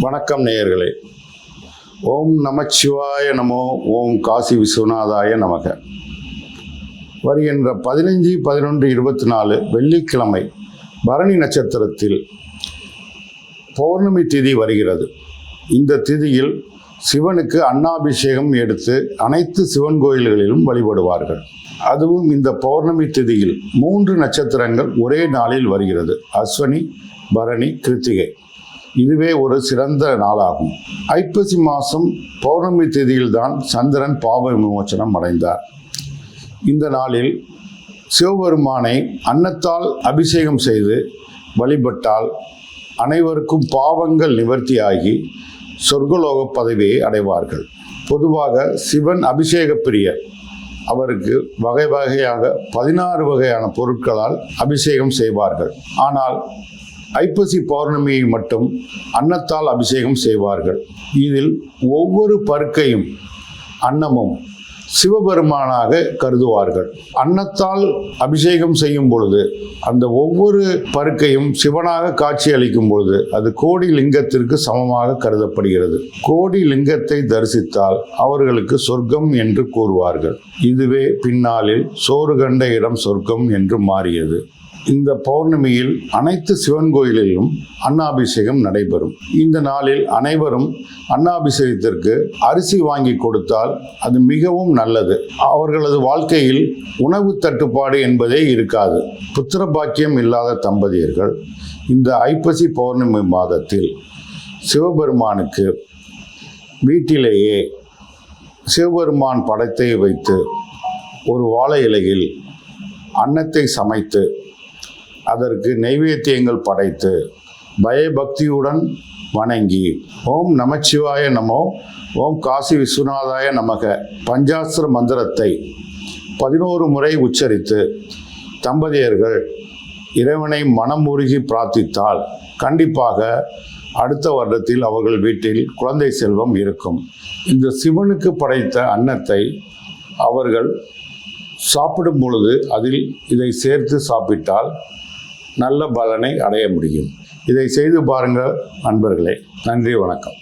வணக்கம் நேயர்களே. ஓம் நமச்சிவாய நமோ ஓம் காசி விஸ்வநாதாய நமக. வருகின்ற பதினஞ்சு பதினொன்று இருபத்தி நாலு வெள்ளிக்கிழமை பரணி நட்சத்திரத்தில் பௌர்ணமி திதி வருகிறது. இந்த திதியில் சிவனுக்கு அன்னாபிஷேகம் எடுத்து அனைத்து சிவன் கோயில்களிலும் வழிபடுவார்கள். அதுவும் இந்த பௌர்ணமி திதியில் மூன்று நட்சத்திரங்கள் ஒரே நாளில் வருகிறது. அஸ்வனி பரணி கிருத்திகை. இதுவே ஒரு சிறந்த நாளாகும். ஐப்பசி மாதம் பௌர்ணமி தேதியில்தான் சந்திரன் பாவ விமோசனம் அடைந்தார். இந்த நாளில் சிவபெருமானை அன்னத்தால் அபிஷேகம் செய்து வழிபட்டால் அனைவருக்கும் பாவங்கள் நிவர்த்தியாகி சொர்க்கலோக பதவியை அடைவார்கள். பொதுவாக சிவன் அபிஷேக பிரியர். அவருக்கு வகை வகையாக பதினாறு வகையான பொருட்களால் அபிஷேகம் செய்வார்கள். ஆனால் ஐப்பசி பௌர்ணமியை மட்டும் அன்னத்தால் அபிஷேகம் செய்வார்கள். இதில் ஒவ்வொரு பருக்கையும் அன்னமும் சிவபெருமானாக கருதுவார்கள். அன்னத்தால் அபிஷேகம் செய்யும் பொழுது அந்த ஒவ்வொரு பருக்கையும் சிவனாக காட்சி அளிக்கும் பொழுது அது கோடி லிங்கத்திற்கு சமமாக கருதப்படுகிறது. கோடி லிங்கத்தை தரிசித்தால் அவர்களுக்கு சொர்க்கம் என்று கூறுவார்கள். இதுவே பின்னாளில் சோறு கண்ட இடம் சொர்க்கம் என்று மாறியது. இந்த பௌர்ணமியில் அனைத்து சிவன் கோயிலிலும் அன்னாபிஷேகம் நடைபெறும். இந்த நாளில் அனைவரும் அன்னாபிஷேகத்திற்கு அரிசி வாங்கி கொடுத்தால் அது மிகவும் நல்லது. அவர்களது வாழ்க்கையில் உணவு தட்டுப்பாடு என்பதே இருக்காது. புத்திர பாக்கியம் இல்லாத தம்பதியர்கள் இந்த ஐப்பசி பௌர்ணமி மாதத்தில் சிவபெருமானுக்கு வீட்டிலேயே சிவபெருமான் படத்தை வைத்து ஒரு வாழை இலையில் அன்னத்தை சமைத்து அதற்கு நைவேத்தியங்கள் படைத்து பயபக்தியுடன் வணங்கி. ஓம் நமச்சிவாய நமோ ஓம் காசி விஸ்வநாதாய நமக. பஞ்சாஸ்திர மந்திரத்தை பதினோரு முறை உச்சரித்து தம்பதியர்கள் இறைவனை மனம் உருகி பிரார்த்தித்தால் கண்டிப்பாக அடுத்த வருடத்தில் அவர்கள் வீட்டில் குழந்தை செல்வம் இருக்கும். இந்த சிவனுக்கு படைத்த அன்னத்தை அவர்கள் சாப்பிடும் பொழுது அதில் இதை சேர்த்து சாப்பிட்டால் நல்ல பலனை அடைய முடியும். இதை செய்து பாருங்கள் நண்பர்களே. நன்றி வணக்கம்.